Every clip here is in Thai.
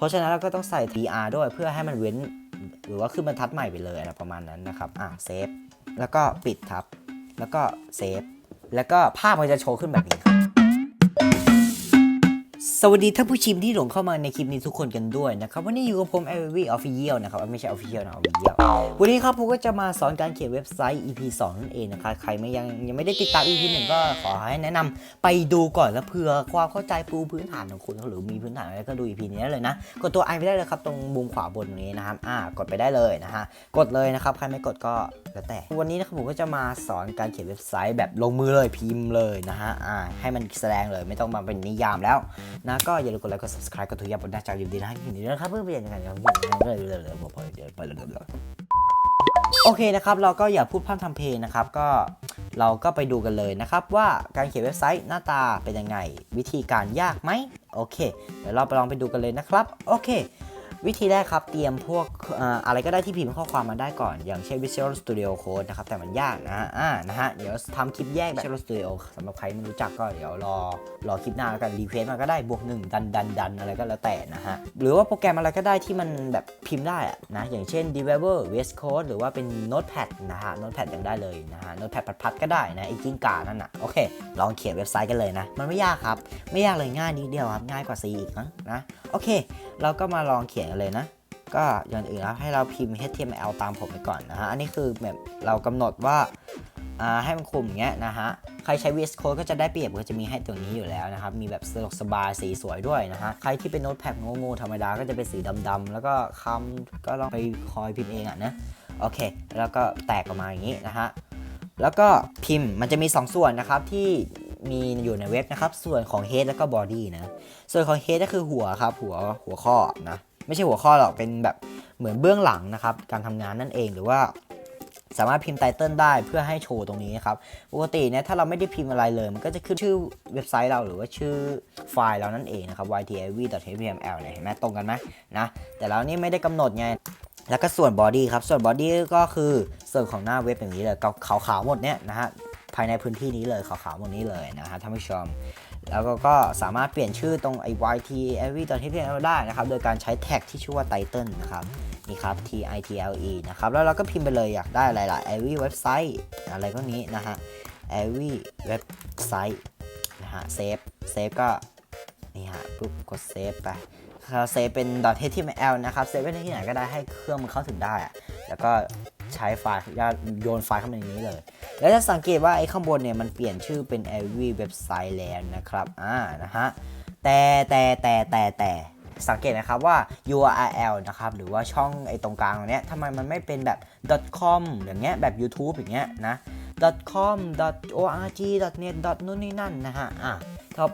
เพราะฉะนั้นเราก็ต้องใส่ tr ด้วยเพื่อให้มันเว้น หรือว่าขึ้นบรรทัดใหม่ไปเลยอะไรประมาณนั้นนะครับ อะเซฟ แล้วก็ปิดครับ แล้วก็เซฟ แล้วก็ภาพมันจะโชว์ขึ้นแบบนี้ครับ สวัสดีท่านผู้ชิมที่หลงเข้ามาในคลิปนี้ทุกคนกันด้วยนะครับวันนี้อยู่กับผม a v v Official นะครับไม่ใช่ Official นะ Official วันนี้ครับผมก็จะมาสอนการเขียนเว็บไซต์ EP 2นั่นเองนะครับใครไม่ยังยังไม่ได้ติดตาม EP 1 ก็ขอให้แนะนำไปดูก่อนแล้วเผื่อความเข้าใจปูพื้นฐานของคุณหรือมีพื้นฐานอะไรก็ดู EP นี้เลยนะกดตัว i ไปได้เลยครับตรงมุมขวาบนตรงนี้นะครับอ่ากดไปได้เลยนะฮะกดเลยนะครับใครไม่กดก็แล้วแต่ วันนี้นะครับผมก็จะมาสอนการเขียนเว็บไซต์แบบลงมือเลยพิมพ์เลยนะฮะอ่าให้มันแสดงเลยไม่ต้องมาเป็นนิยามแล้วนะก็อย่าลืมกดไลค์กด subscribe กดถูกยับบนหน้าจอยินดีนะให้ยินดีนะครับเพื่อเปลี่ยนยังไงครับเลยเลยเลยบอกเดี๋ยวไปเรื่อยโอเคนะครับ เราก็อย่าพูดพร่ำทำเพลงนะครับ ก็เราก็ไปดูกันเลยนะครับ ว่าการเขียนเว็บไซต์หน้าตาเป็นยังไง วิธีการยากไหมโอเค เดี๋ยวเราไปลองไปดูกันเลยนะครับ โอเค วิธีแรกครับ เตรียมพวกอะไรก็ได้ที่พิมพ์ข้อความมาได้ก่อน อย่างเช่น Visual Studio Code นะครับ แต่มันยากนะฮะอ่านะฮะ เดี๋ยวทำคลิปแยก Visual Studio สำหรับใครไม่รู้จักก็เดี๋ยวรอรอคลิปหน้าแล้วกันรีเควสมาก็ได้บวกหนึ่งดันดันดันอะไรก็แล้วแต่นะฮะ หรือว่าโปรแกรมอะไรก็ได้ที่มันแบบพิมพ์ได้อะนะ อย่างเช่น Developer VS Code หรือว่าเป็น Notepad นะฮะ Notepad ยังได้เลยนะฮะ Notepad พัดๆก็ได้นะไอ้จิ้งก่านั่นน่ะโอเค ลองเขียนเว็บไซต์กันเลยนะ มันไม่ยากครับ ไม่ยากเลยง่ายนิดเดียวครับง่ายกว่า C อีกนะนะโอเค เราก็มาลองเขียนกันเลยนะ ก็อย่างอื่นแล้วให้เราพิมพ์ HTML ตามผมไปก่อนนะฮะ อันนี้คือแบบเรากำหนดว่าให้มันคุมอย่างเงี้ยนะฮะ ใครใช้ VS Code ก็จะได้เปรียบก็จะมีให้ตรงนี้อยู่แล้วนะครับ มีแบบสะดวกสบายสีสวยด้วยนะฮะ ใครที่เป็นโน้ตแพดโง่ๆธรรมดาก็จะเป็นสีดำๆแล้วก็คำก็ลองไปคอยพิมพ์เองอะนะ โอเค แล้วก็แตกออกมาอย่างนี้นะฮะ แล้วก็พิมพ์มันจะมี 2 ส่วนนะครับที่มีอยู่ในเว็บนะครับ ส่วนของ head แล้วก็ body นะ ส่วนของ head ก็คือหัวครับ หัวหัวข้อนะ ไม่ใช่หัวข้อหรอกเป็นแบบเหมือนเบื้องหลังนะครับการทำงานนั่นเองหรือว่าสามารถพิมพ์ไตเติลได้เพื่อให้โชว์ตรงนี้นะครับปกติเนี่ยถ้าเราไม่ได้พิมพ์อะไรเลย มันก็จะขึ้นชื่อเว็บไซต์เราหรือว่าชื่อไฟล์เรานั่นเองนะครับ ytav.html เนี่ยเห็นไหมตรงกันไหมนะแต่เรานี่ไม่ได้กำหนดไงแล้วก็ส่วนบอดี้ครับส่วนบอดี้ก็คือส่วนของหน้าเว็บอย่างนี้เลยขาวๆหมดเนี่ยนะฮะภายในพื้นที่นี้เลยขาวๆหมดนี้เลยนะฮะท่านผู้ชม แล้วก็ก็สามารถเปลี่ยนชื่อตรงไอ้ yt av html ได้นะครับ โดยการใช้แท็กที่ชื่อว่า title นะครับ นี่ครับ t i t l e นะครับ แล้วเราก็พิมพ์ไปเลยอยากได้อะไรล่ะ every website อะไรพวกนี้นะฮะ every website นะฮะ save save ก็ นี่ฮะปุ๊บกด save ไปเซฟเป็น .html นะครับ เซฟไว้ที่ไหนก็ได้ให้เครื่องมันเข้าถึงได้อะแล้วก็ ใช้ไฟล์โยนไฟล์เข้ามาในนี้เลย แล้วจะสังเกตว่าไอ้ข้างบนเนี่ยมันเปลี่ยนชื่อเป็น every website แล้วนะครับอ่านะฮะแต่แต่แต่แต่แต่สังเกตนะครับว่า URL นะครับหรือว่าช่องไอ้ตรงกลางตรงเนี้ยทำไมมันไม่เป็นแบบ .com อย่างเงี้ยแบบ YouTube อย่างเงี้ยนะ .com .org .net นู่นนี่นั่นนะฮะอะ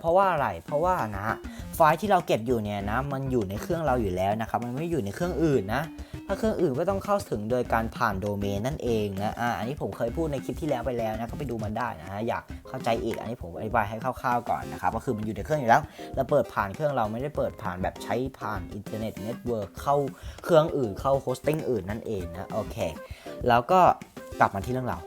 เพราะว่าอะไรเพราะว่านะไฟล์ที่เราเก็บอยู่เนี่ยนะมันอยู่ในเครื่องเราอยู่แล้วนะครับมันไม่อยู่ในเครื่องอื่นนะ ถ้าเครื่องอื่นก็ต้องเข้าถึงโดยการผ่านโดเมนนั่นเองนะอ่าอันนี้ผมเคยพูดในคลิปที่แล้วไปแล้วนะก็ไปดูมันได้นะฮะอยากเข้าใจอีกอันนี้ผมอธิบายให้คร่าวๆก่อนนะครับก็คือมันอยู่ในเครื่องอยู่แล้วเราเปิดผ่านเครื่องเราไม่ได้เปิดผ่านแบบใช้ผ่านอินเทอร์เน็ตเน็ตเวิร์กเข้าเครื่องอื่นเข้าโฮสติ้งอื่นนั่นเองนะโอเคแล้วก็กลับมาที่เรื่องเรา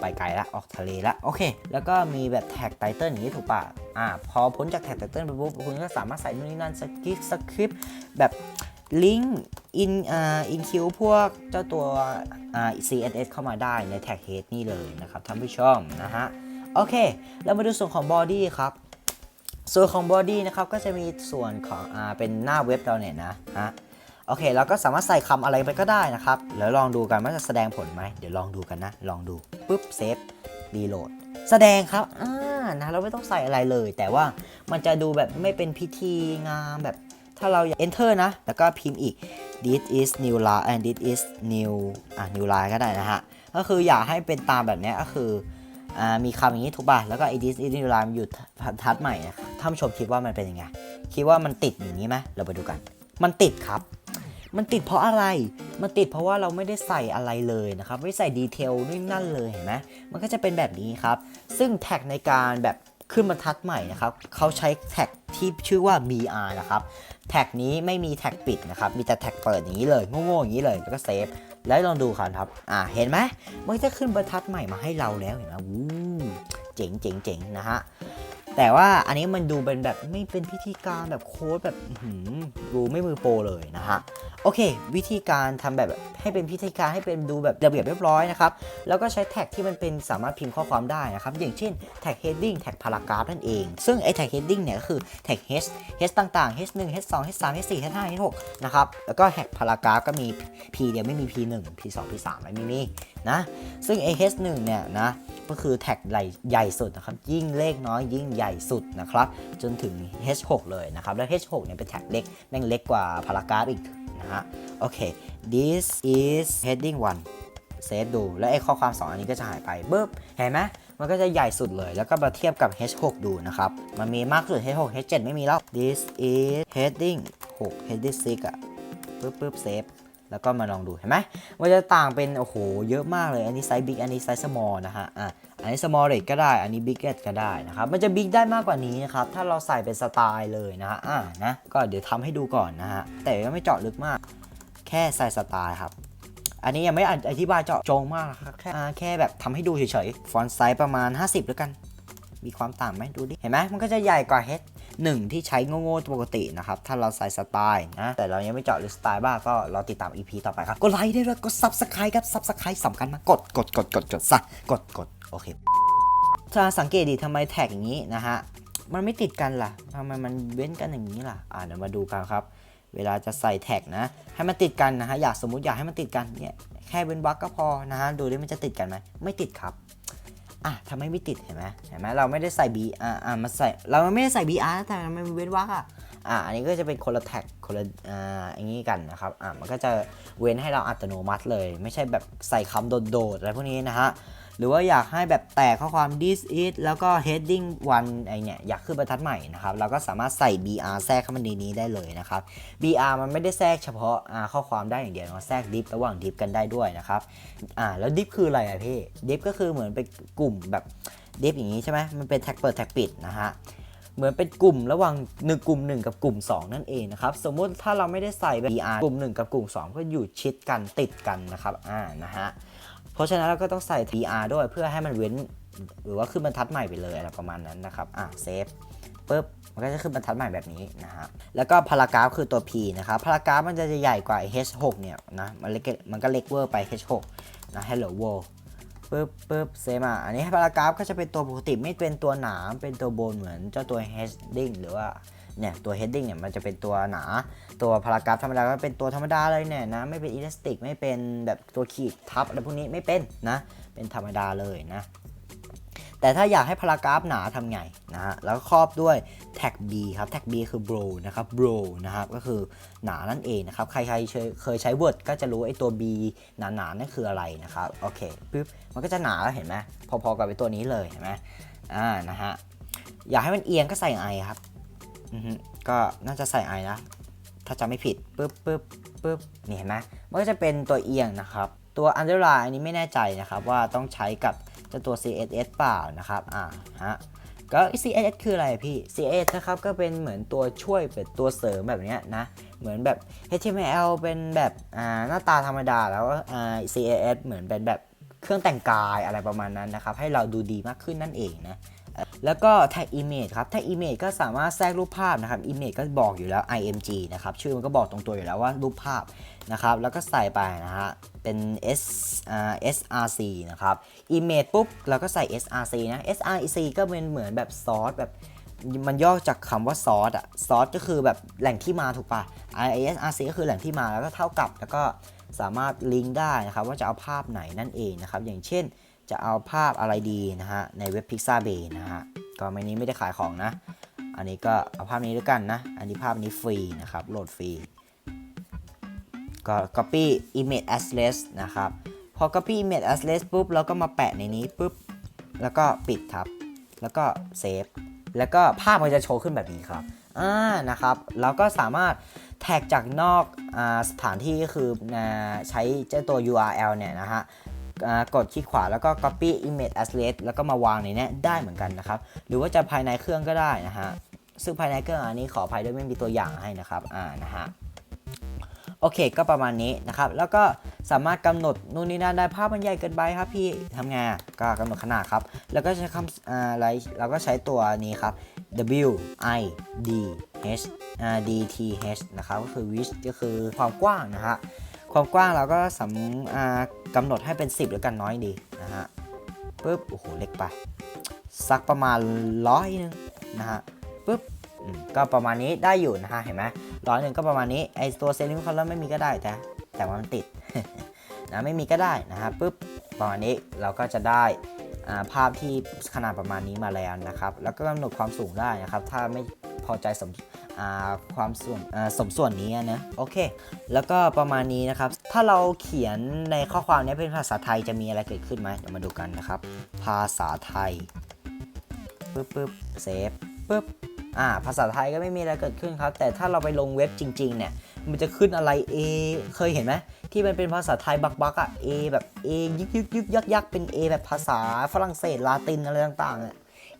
ไปไกลละออกทะเลละโอเค แล้วก็มีแบบแท็กไตเติลอย่างนี้ถูกปะอ่าพอพ้นจากแท็กไตเติลไปปุ๊บคุณก็สามารถใส่นู่นนี่นั่นสคริปต์สคริปต์แบบ ลิงก์อินอ่าอินคิวพวกเจ้าตัวอ่า CSS เข้ามาได้ในแท็ก head นี่เลยนะครับท่านผู้ชมนะฮะ โอเคแล้วมาดูส่วนของ body ครับ ส่วนของ body นะครับก็จะมีส่วนของอ่าเป็นหน้าเว็บเราเนี่ยนะฮะโอเค เราก็สามารถใส่คำอะไรไปก็ได้นะครับแล้วลองดูกันว่าจะแสดงผลไหม เดี๋ยวลองดูกันนะ ลองดูปุ๊บเซฟรีโหลดแสดงครับอ่านะเราไม่ต้องใส่อะไรเลย แต่ว่ามันจะดูแบบไม่เป็นพิธีงามแบบ ถ้าเรา enter นะ แล้วก็พิมพ์อีก this is new line and this is new อะ new line ก็ได้นะฮะ ก็คืออยากให้เป็นตามแบบนี้ก็คืออ่ามีคำอย่างนี้ถูกป่ะ แล้วก็ i this is new line มันอยู่ทัดใหม่นะครับท่านผู้ชมคิดว่ามันเป็นยังไง คิดว่ามันติดอย่างนี้ไหมเราไปดูกัน มันติดครับ มันติดเพราะอะไร มันติดเพราะว่าเราไม่ได้ใส่อะไรเลยนะครับ ไม่ใส่ดีเทลนู่นนั่นเลยเห็นไหมมันก็จะเป็นแบบนี้ครับ ซึ่งแท็กในการแบบ ขึ้นบรรทัดใหม่นะครับเขาใช้แท็กที่ชื่อว่า BR นะครับ แท็กนี้ไม่มีแท็กปิดนะครับ มีแต่แท็กเปิดอย่างนี้เลยโง่ๆอย่างนี้เลยแล้วก็เซฟแล้วลองดูครับอ่า เห็นไหมมันจะขึ้นบรรทัดใหม่มาให้เราแล้วเห็นไหมวู้เจ๋งเจ๋งเจ๋งนะฮะ แต่ว่าอันนี้มันดูเป็นแบบไม่เป็นพิธีการแบบโค้ดแบบดูไม่มือโปรเลยนะฮะโอเค วิธีการทำแบบให้เป็นพิธีการให้เป็นดูแบบระเบียบเรียบร้อยนะครับแล้วก็ใช้แท็กที่มันเป็นสามารถพิมพ์ข้อความได้นะครับอย่างเช่นแท็ก heading แท็ก paragraph นั่นเอง ซึ่งไอ้แท็ก heading เนี่ยก็คือแท็ก h h ต่างๆ h 1 h 2 h 3 h 4 h 5 h 6นะครับแล้วก็แท็ก paragraph ก็มี p เดียวไม่มี p 1 p 2 p 3ไม่มี นะ ซึ่งไอ้ h 1 เนี่ยนะก็คือแท็กใหญ่ใหญ่สุดนะครับ ยิ่งเลขน้อยยิ่งใหญ่สุดนะครับ จนถึง h6 เลยนะครับ แล้ว h6 เนี่ยเป็นแท็กเล็กแม่งเล็กกว่า paragraph อีกนะฮะ โอเค this is heading 1เซฟดู แล้วไอ้ข้อความ 2 อันนี้ก็จะหายไปเบิบเห็นไหมมันก็จะใหญ่สุดเลย แล้วก็มาเทียบกับ H6 ดูนะครับ มันมีมากสุด H6 H7 ไม่มีแล้ว this is heading 6 heading 6อะปึ๊บปึ๊บเซฟ แล้วก็มาลองดูเห็นไหมมันจะต่างเป็นโอ้โหเยอะมากเลยอันนี้ไซส์ big อันนี้ไซส์ small นะฮะอะอันนี้ small rate ก็ได้ อันนี้ big rate ก็ได้นะครับ มันจะ big ได้มากกว่านี้นะครับ ถ้าเราใส่เป็นสไตล์เลยนะฮะ อะนะ ก็เดี๋ยวทำให้ดูก่อนนะฮะ แต่ก็ไม่เจาะลึกมาก แค่ใส่สไตล์ครับ อันนี้ยังไม่อธิบายเจาะจงมากนะครับ แค่แค่แบบทำให้ดูเฉยๆ ฟอนต์ไซส์ประมาณ 50 แล้วกัน มีความต่างไหมดูดิ เห็นไหมมันก็จะใหญ่กว่า H 1 ที่ใช้โง่ๆปกตินะครับ ถ้าเราใส่สไตล์นะ แต่เรายังไม่เจาะหรือสไตล์บ้างก็รอติดตาม EP ต่อไปครับ กดไลค์ได้ด้วยกด Subscribe ครับ Subscribe สำคัญมากกดกดกดกดกดซะกดกดโอเคถ้าสังเกตดีทำไมแท็กอย่างนี้นะฮะมันไม่ติดกันล่ะทำไมมันเว้นกันอย่างนี้ล่ะอ่าเดี๋ยวมาดูกันครับ เวลาจะใส่แท็กนะ ให้มันติดกันนะฮะอยากสมมติอยากให้มันติดกันเนี่ยแค่เว้นวรรคก็พอนะฮะดูดิมันจะติดกันไหมไม่ติดครับ อะทำไมไม่ติดเห็นไหมเห็นไหมเราไม่ได้ใส่ B อะอ่ามาใส่เราไม่ได้ใส่ BR แต่มันเว้นวรรคอะอ่าอันนี้ก็จะเป็นคนละแท็กคนละอ่าอย่างนี้กันนะครับอ่ามันก็จะเว้นให้เราอัตโนมัติเลย ไม่ใช่แบบใส่คำโดดๆอะไรพวกนี้นะฮะ หรือว่าอยากให้แบบแตกข้อความ this is แล้วก็ heading one ไอเนี่ยอยากขึ้นบรรทัดใหม่นะครับเราก็สามารถใส่ br แทรกเข้ามาในนี้ได้เลยนะครับ br มันไม่ได้แทรกเฉพาะข้อความได้อย่างเดียวนะแทรก div ระหว่าง div กันได้ด้วยนะครับอ่าแล้ว div คืออะไรอะพี่ div ก็คือเหมือนเป็นกลุ่มแบบ div อย่างนี้ใช่ไหมมันเป็นแท็กเปิดแท็กปิดนะฮะเหมือนเป็นกลุ่มระหว่างหนึ่งกลุ่ม 1 กับกลุ่ม 2 นั่นเองนะครับ สมมุติถ้าเราไม่ได้ใส่ br กลุ่ม 1 กับกลุ่ม 2 ก็อยู่ชิดกันติดกันนะครับอ่านะฮะ เพราะฉะนั้นเราก็ต้องใส่ tr ด้วยเพื่อให้มันเว้น หรือว่าขึ้นบรรทัดใหม่ไปเลยอะไรประมาณนั้นนะครับ อะเซฟปุ๊บมันก็จะขึ้นบรรทัดใหม่แบบนี้นะฮะ แล้วก็พารากราฟคือตัว p นะครับพารากราฟมันจะใหญ่กว่า h6 เนี่ยนะมันเล็กมันก็เล็กเวอร์ไป h6 นะ hello world ปึ๊บปึ๊บเซมา อันนี้พารากราฟก็จะเป็นตัวปกติไม่เป็นตัวหนามเป็นตัวโบนเหมือนเจ้าตัว heading หรือว่า เนี่ยตัว heading เนี่ยมันจะเป็นตัวหนา ตัวพารากราฟธรรมดาก็เป็นตัวธรรมดาเลยเนี่ยนะไม่เป็นอิเล็กติกไม่เป็นแบบตัวขีดทับอะไรพวกนี้ไม่เป็นนะเป็นธรรมดาเลยนะแต่ถ้าอยากให้พารากราฟหนาทำไงนะฮะแล้วครอบด้วยแท็ก B ครับแท็ก B คือ bro นะครับ bro นะครับก็คือหนานั่นเองนะครับใครๆเคยเคยใช้ Word ก็จะรู้ไอ้ตัว B หนาๆนั่นคืออะไรนะครับโอเคปึ๊บมันก็จะหนาแล้วเห็นไหมพอๆกับไอ้ตัวนี้เลยเห็นไหมอ่านะฮะอยากให้มันเอียงก็ใส่ I ครับ ก็น่าจะใส่ I นะ ถ้าจำไม่ผิดปึ๊บปึ๊บปึ๊บนี่เห็นไหมมันก็จะเป็นตัวเอียงนะครับ ตัว underline อันนี้ไม่แน่ใจนะครับ ว่าต้องใช้กับจ้าตัว CSS เปล่านะครับ อ่าฮะ ก็ CSS คืออะไรพี่ CSS นะครับก็เป็นเหมือนตัวช่วยเป็นตัวเสริมแบบนี้นะ เหมือนแบบ HTML เป็นแบบอ่าหน้าตาธรรมดาแล้วอ่า CSS เหมือนเป็นแบบเครื่องแต่งกายอะไรประมาณนั้นนะครับ ให้เราดูดีมากขึ้นนั่นเองนะ แล้วก็ tag image ครับ tag image ก็สามารถแทรกรูปภาพนะครับ image ก็บอกอยู่แล้ว img นะครับ ชื่อมันก็บอกตรงตัวอยู่แล้วว่ารูปภาพนะครับ แล้วก็ใส่ไปนะฮะ เป็น s src นะครับ image ปุ๊บเราก็ใส่ src นะ src ก็เป็นเหมือนแบบซอสแบบมันย่อจากคำว่าซอสอะซอสก็คือแบบแหล่งที่มาถูกปะ isrc ก็คือแหล่งที่มาแล้วก็เท่ากับ แล้วก็สามารถลิงก์ได้นะครับว่าจะเอาภาพไหนนั่นเองนะครับ อย่างเช่น จะเอาภาพอะไรดีนะฮะ ในเว็บ Pixabay นะฮะ ก็ไม่นี้ไม่ได้ขายของนะ อันนี้ก็เอาภาพนี้ด้วยกันนะ อันนี้ภาพนี้ฟรีนะครับ โหลดฟรี ก็ copy image address นะครับ พอ copy image address ปุ๊บ เราก็มาแปะในนี้ปุ๊บ แล้วก็ปิดครับ แล้วก็เซฟ แล้วก็ภาพมันจะโชว์ขึ้นแบบนี้ครับ อ่า นะครับ เราก็สามารถแท็กจากนอกอสถานที่ก็คือใช้เจ้าตัว URL เนี่ยนะฮะ กดคลิกขวาแล้วก็ copy image address แล้วก็มาวางในนี้ได้เหมือนกันนะครับ หรือว่าจะภายในเครื่องก็ได้นะฮะ ซึ่งภายในเครื่องอันนี้ขออภัยด้วยไม่มีตัวอย่างให้นะครับ อ่า นะฮะ โอเค ก็ประมาณนี้นะครับ แล้วก็สามารถกำหนดนู่นนี่นั่นได้ภาพมันใหญ่เกินไปครับพี่ทำไงก็กำหนดขนาดครับ แล้วก็ใช้คำอะไรเราก็ใช้ตัวนี้ครับ W I D H D T H นะครับ ก็คือ width ก็คือความกว้างนะฮะ ความกว้างเราก็สำกำหนดให้เป็น 10แล้วกันน้อยดีนะฮะปุ๊บโอ้โหเล็กไป สักประมาณร้อยหนึงนะฮะปุ๊บก็ประมาณนี้ได้อยู่นะฮะเห็นไหมร้อยหนึ่งก็ประมาณนี้ไอตัวเซลิมคอลเลอร์ไม่มีก็ได้แต่แต่ว่ามันติดนะไม่มีก็ได้นะฮะปุ๊บประมาณนี้เราก็จะได้ภาพที่ขนาดประมาณนี้มาแล้วนะครับ แล้วก็กำหนดความสูงได้นะครับ ถ้าไม่ พอใจสมความส่วนสมส่วนนี้นะโอเค แล้วก็ประมาณนี้นะครับ ถ้าเราเขียนในข้อความนี้เป็นภาษาไทยจะมีอะไรเกิดขึ้นไหมเดี๋ยวมาดูกันนะครับ ภาษาไทยปึ๊บปึ๊บเซฟปึ๊บอ่าภาษาไทยก็ไม่มีอะไรเกิดขึ้นครับ แต่ถ้าเราไปลงเว็บจริงๆเนี่ยมันจะขึ้นอะไร A เคยเห็นไหมที่มันเป็นภาษาไทยบักบักอะ A แบบ A ยึกยึกยึกยักยักเป็น A แบบภาษาฝรั่งเศสลาตินอะไรต่างๆอะ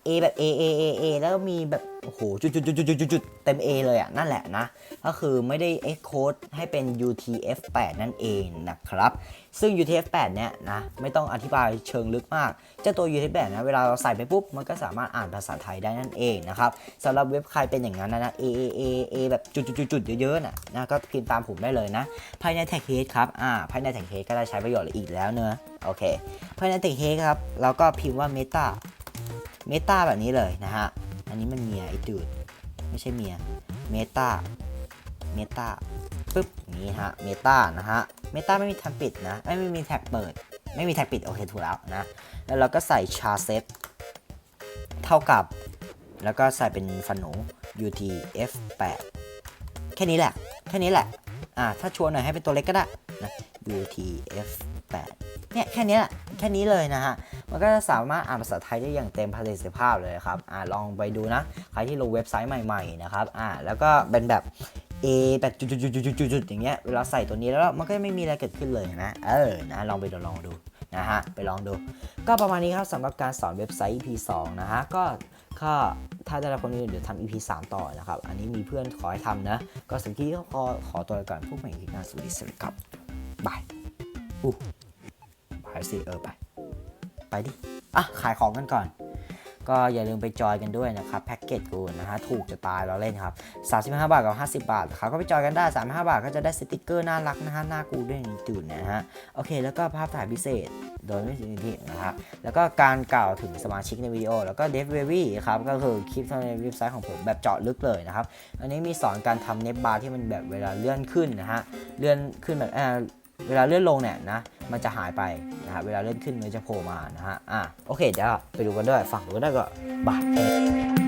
A แบบ A A A A แล้วมีแบบ โอ้โห จุดจุดจุดจุดจุดเต็ม A เลยอะ นั่นแหละนะ ก็คือไม่ได้ encode ให้เป็น UTF-8 นั่นเองนะครับ ซึ่ง UTF-8 เนี่ยนะ ไม่ต้องอธิบายเชิงลึกมาก เจ้าตัว UTF-8 นะ เวลาเราใส่ไปปุ๊บ มันก็สามารถอ่านภาษาไทยได้นั่นเองนะครับสำหรับเว็บใครเป็นอย่างนั้นนะนะ A A A A แบบจุดๆๆๆเยอะๆน่ะนะก็พิมพ์ตามผมได้เลยนะ ภายในแท็กเฮดครับอ่าภายในแท็กเฮดก็ได้ใช้ประโยชน์อีกแล้วเนอะโอเคภายในแท็กเฮดครับเราก็พิมพ์ว่า Meta Meta แบบนี้เลยนะฮะ อันนี้มันเมียไอ้ดูดไม่ใช่เมีย Meta Meta ปึ๊บนี้ฮะ Meta นะฮะ Meta ไม่มีแท็บปิดนะไม่ไม่มีแท็บเปิด ไม่มีแท็บปิดโอเคถูกแล้วนะ แล้วเราก็ใส่ชาเซตเท่ากับ แล้วก็ใส่เป็นฟันหนู UTF-8 แค่นี้แหละ แค่นี้แหละอ่าถ้าชวนหน่อยให้เป็นตัวเล็กก็ได้นะ UTF-8 เนี่ยแค่นี้แหละแค่นี้เลยนะฮะ มันก็จะสามารถอ่านภาษาไทยได้อย่างเต็มประสิทธิภาพเลยครับอ่าลองไปดูนะ ใครที่ลงเว็บไซต์ใหม่ๆนะครับอ่าแล้วก็เป็นแบบ A แบบจุดๆๆๆๆอย่างเงี้ยเวลาใส่ตัวนี้แล้วมันก็ไม่มีอะไรเกิดขึ้นเลยนะ เออนะลองไปลองดูนะฮะไปลองดู ก็ประมาณนี้ครับสำหรับการสอนเว็บไซต์ EP 2 นะฮะก็ก็ถ้าได้รับความนิยมเดี๋ยวทำ EP 3 ต่อนะครับ อันนี้มีเพื่อนขอให้ทำนะ ก็สำหรับที่ก็ขอขอตัวก่อนพบกันอีกทีหน้าสวัสดีสวัสดีครับบายอู้บายสิเออ ไปไป ดิ อะ ขายของกันก่อน ก็อย่าลืมไปจอยกันด้วยนะครับ แพ็กเกจกูนะฮะ ถูกจะตายเราเล่นครับ 35 บาทกับ 50 บาทครับก็ไปจอยกันได้ 35 บาทก็จะได้สติกเกอร์น่ารักนะฮะ หน้ากูด้วยนี่จุดนะฮะ โอเค แล้วก็ภาพถ่ายพิเศษโดยไม่ถึงที่นะฮะ แล้วก็การกล่าวถึงสมาชิกในวิดีโอ แล้วก็เดฟเววี่ครับ ก็คือคลิปในเว็บไซต์ของผมแบบเจาะลึกเลยนะครับ อันนี้มีสอนการทำเน็ตบาร์ที่มันแบบเวลาเลื่อนขึ้นนะฮะ เลื่อนขึ้นแบบ เวลาเลื่อนลงเนี่ยนะมันจะหายไปนะฮะเวลาเลื่อนขึ้นมันจะโผล่มานะฮะอะโอเคเดี๋ยวไปดูกันด้วยฝั่งดูกันด้ก็บาย